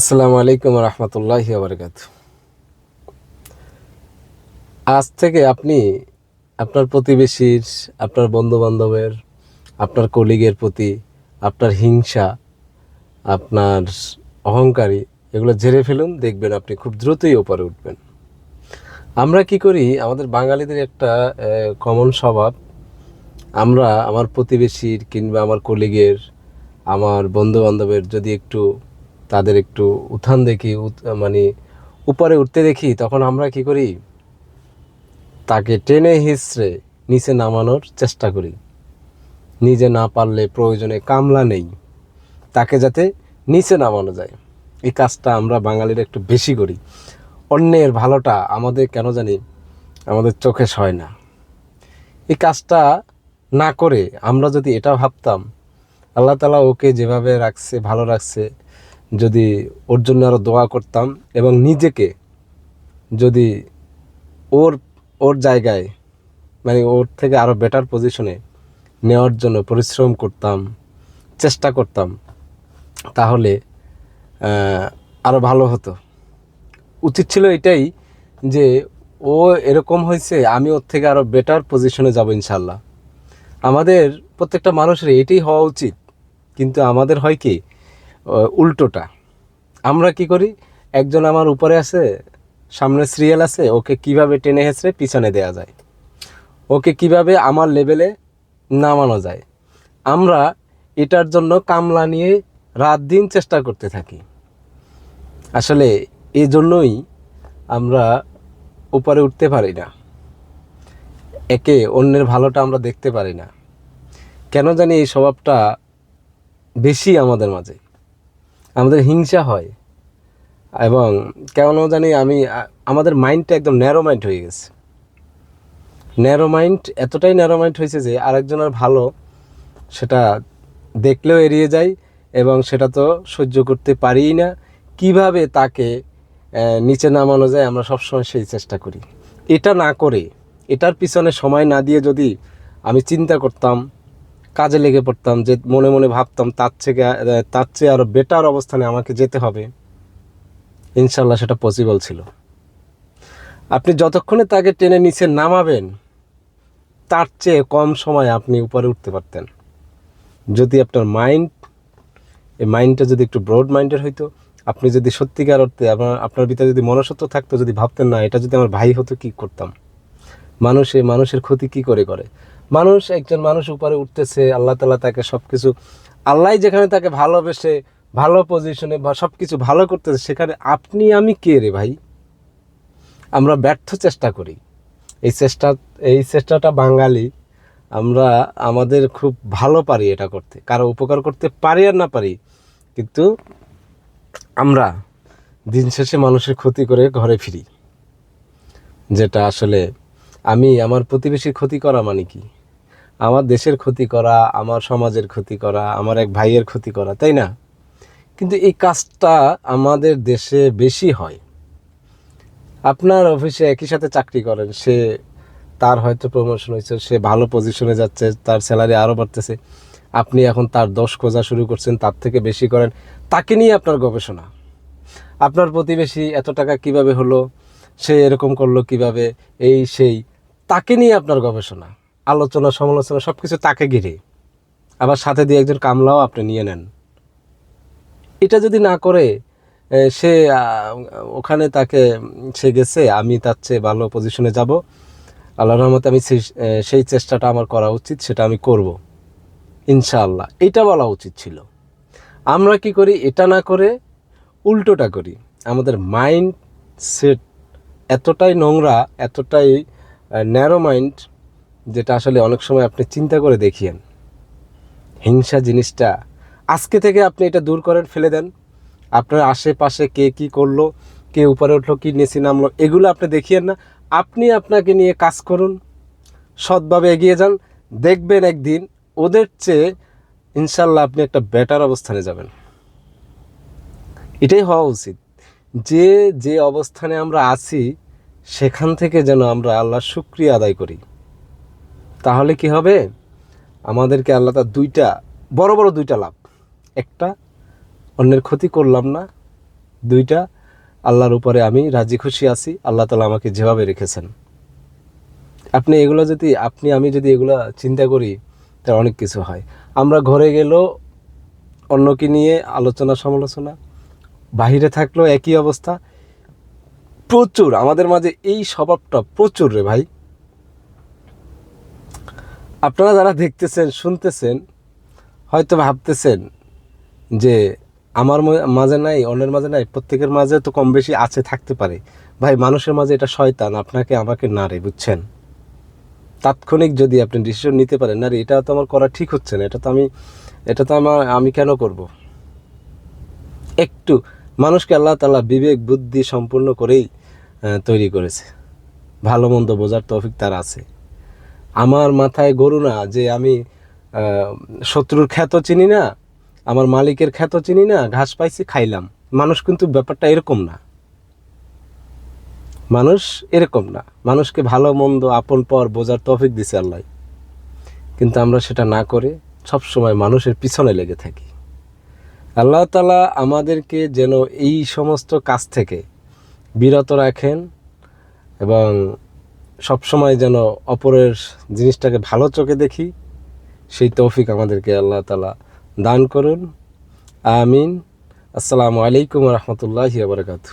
আসসালামু আলাইকুম রহমতুল্লাহ বারকাত আজ থেকে আপনি আপনার প্রতিবেশীর, আপনার বন্ধু বান্ধবের আপনার কলিগের প্রতি আপনার হিংসা, আপনার অহংকারী এগুলো ঝেড়ে ফেলুন, দেখবেন আপনি খুব দ্রুতই ওপরে উঠবেন। আমরা কি করি? আমাদের বাঙালিদের একটা কমন স্বভাব। আমরা আমার প্রতিবেশীর কিংবা আমার কলিগের, আমার বন্ধু বান্ধবের যদি একটু তাদের একটু উত্থান দেখি মানে উপরে উঠতে দেখি, তখন আমরা কি করি? তাকে টেনে হিসড়ে নিচে নামানোর চেষ্টা করি। নিজে না পারলে প্রয়োজনে কামলা নেই। তাকে যাতে নিচে নামানো যায়। এই কাজটা আমরা বাঙালিরা একটু বেশি করি। অন্যের ভালোটা আমাদের কেন জানি আমাদের চোখে সয় না। এই কাজটা না করে আমরা যদি এটা ভাবতাম, আল্লাহ তালা ওকে যেভাবে রাখছে, ভালো রাখছে যদি ওর জন্য আরও দোয়া করতাম এবং নিজেকে যদি ওর ওর জায়গায় মানে ওর থেকে আরও বেটার পজিশনে নেওয়ার জন্য পরিশ্রম করতাম, চেষ্টা করতাম, তাহলে আরও ভালো হতো। উচিত ছিল এটাই যে ও এরকম হয়েছে, আমি ওর থেকে আরও বেটার পজিশনে যাব ইনশাল্লাহ। আমাদের প্রত্যেকটা মানুষের এটাই হওয়া উচিত। কিন্তু আমাদের হয় কি উল্টোটা। আমরা কি করি? একজন আমার উপরে আছে, সামনে সিরিয়াল আছে, ওকে কীভাবে টেনে হেসড়ে পিছনে দেয়া যায়? ওকে কীভাবে আমার লেভেলে নামানো যায়? আমরা এটার জন্য কামলা নিয়ে রাত দিন চেষ্টা করতে থাকি। আসলে এই জন্যই আমরা উপরে উঠতে পারি না। একে অন্যের ভালোটা আমরা দেখতে পারি না। কেন জানি এই স্বভাবটা বেশি আমাদের মাঝে। আমাদের হিংসা হয়। এবং কেন জানি আমি, আমাদের মাইন্ডটা একদম ন্যারো মাইন্ড হয়ে গেছে। ন্যারো মাইন্ড এতটাই ন্যারো মাইন্ড হয়েছে যে আরেকজনের ভালো, সেটা দেখলেও এড়িয়ে যায় এবং সেটা তো সহ্য করতে পারিই না। কীভাবে তাকে নিচে নামানো যায় আমরা সবসময় সেই চেষ্টা করি। এটা না করে, এটার পিছনে সময় না দিয়ে যদি আমি চিন্তা করতাম কাজে লেগে পড়তাম, যে মনে মনে ভাবতাম তার থেকে তার চেয়ে আরও বেটার অবস্থানে আমাকে যেতে হবে। ইনশাল্লাহ সেটা পসিবল ছিল। আপনি যতক্ষণে তাকে টেনে নিচে নামাবেন, তার চেয়ে কম সময় আপনি উপরে উঠতে পারতেন। যদি আপনার মাইন্ড এই মাইন্ডটা যদি একটু ব্রড মাইন্ডের হইতো, আপনি যদি সত্যিকার অর্থে আপনার আপনার ভিতরে যদি মনসত্ব থাকতো, যদি ভাবতেন না, এটা যদি আমার ভাই হতো, কি করতাম? মানুষে মানুষের ক্ষতি কি করে করে? মানুষ, একজন মানুষ উপরে উঠতেছে, আল্লাহ তালা তাকে সব কিছু আল্লাহ যেখানে তাকে ভালোবেসে, ভালো পজিশনে বা সব কিছু ভালো করতেছে, সেখানে আপনি আমি কে রে ভাই? আমরা ব্যর্থ চেষ্টা করি। এই চেষ্টা, এই চেষ্টাটা বাঙালি, আমরা, আমাদের খুব ভালো পারি এটা করতে। কারও উপকার করতে পারি আর না পারি, কিন্তু আমরা দিন শেষে মানুষের ক্ষতি করে ঘরে ফিরি। যেটা আসলে আমি, আমার প্রতিবেশীর ক্ষতি করা মানে কি? আমার দেশের ক্ষতি করা, আমার সমাজের ক্ষতি করা, আমার এক ভাইয়ের ক্ষতি করা, তাই না? কিন্তু এই কাজটা আমাদের দেশে বেশি হয়। আপনার অফিসে একই সাথে চাকরি করেন, সে তার হয়তো প্রমোশন হয়েছে, সে ভালো পজিশনে যাচ্ছে, তার স্যালারি আরও বাড়তেছে। আপনি এখন তার দশ খোঁজা শুরু করছেন, তার থেকে বেশি করেন, তাকে নিয়ে আপনার গবেষণা। আপনার প্রতিবেশী এত টাকা কীভাবে হলো, সে এরকম করল কীভাবে, এই, সেই, তাকে নিয়ে আপনার গবেষণা। আলোচনা, সমালোচনা সব কিছু তাকে ঘিরে। আবার সাথে দিয়ে একজন কামলাও আপনি নিয়ে নেন। এটা যদি না করে সে ওখানে তাকে, সে গেছে, আমি তার চেয়ে ভালো পজিশনে যাব। আল্লাহ রহমতে আমি সেই- চেষ্টাটা আমার করা উচিত, সেটা আমি করব। ইনশাআল্লাহ। এটা বলা উচিত ছিল। আমরা কি করি? এটা না করে উল্টোটা করি। আমাদের মাইন্ড সেট এতটাই নোংরা, এতটাই ন্যারো মাইন্ড যেটা আসলে অনেক সময় আপনি চিন্তা করে দেখিয়েন। হিংসা জিনিসটা আজকে থেকে আপনি এটা দূর করেন, ফেলে দেন। আপনার আশেপাশে কে কি করল, কে উপরে উঠল, কী নিচে নামলো, এগুলো আপনি দেখিয়েন না। আপনি আপনাকে নিয়ে কাজ করুন, সৎভাবে এগিয়ে যান। দেখবেন একদিন ওদের চেয়ে ইনশাল্লাহ আপনি একটা বেটার অবস্থানে যাবেন। এটাই হওয়া উচিত। যে যে অবস্থানে আমরা আছি, সেখান থেকে যেন আমরা আল্লাহ শুক্রিয়া আদায় করি। তাহলে কি হবে? আমাদেরকে আল্লাহ তার দুইটা, বড় বড় দুইটা লাভ। একটা, অন্যের ক্ষতি করলাম না। দুইটা, আল্লাহর উপরে আমি রাজি খুশি আছি। আল্লাহ তালা আমাকে যেভাবে রেখেছেন। আপনি এগুলো যদি, আপনি, আমি যদি এগুলো চিন্তা করি তার অনেক কিছু হয়। আমরা ঘরে গেলেও অন্যকে নিয়ে আলোচনা, সমালোচনা। বাহিরে থাকলেও একই অবস্থা। প্রচুর, আমাদের মাঝে এই স্বভাবটা প্রচুর রে ভাই। আপনারা যারা দেখতেছেন, শুনতেছেন হয়তো ভাবতেছেন যে আমার মাঝে নাই, অন্যের মাঝে নাই, প্রত্যেকের মাঝে তো কম বেশি আছে, থাকতে পারে। ভাই, মানুষের মাঝে এটা শয়তান, আপনাকে আমাকে না রে, বুঝছেন? তাৎক্ষণিক যদি আপনি ডিসিশন নিতে পারেন, না রে, এটা তো আমার করা ঠিক হচ্ছে না, এটা তো আমি, এটা তো আমার, আমি কেন করব? একটু, মানুষকে আল্লাহ তালা বিবেক, বুদ্ধি সম্পূর্ণ করেই তৈরি করেছে। ভালো মন্দ বোঝার তৌফিক তার আছে। আমার মাথায় গরু না, যে আমি শত্রুর খ্যাত চিনি না, আমার মালিকের খ্যাত চিনি না, ঘাস পাইছি, খাইলাম। মানুষ কিন্তু ব্যাপারটা এরকম না। মানুষ এরকম না। মানুষকে ভালো, মন্দ, আপন, পর বোঝার তফিক দিছে আল্লাহ। কিন্তু আমরা সেটা না করে সব সময় মানুষের পিছনে লেগে থাকি। আল্লাহ তালা আমাদেরকে যেন এই সমস্ত কাজ থেকে বিরত রাখেন এবং সবসময় যেন অপরের জিনিসটাকে ভালো চোখে দেখি, সেই তৌফিক আমাদেরকে আল্লাহ তালা দান করুন। আমিন। আসসালামু আলাইকুম রহমতুল্লাহি বারকাতু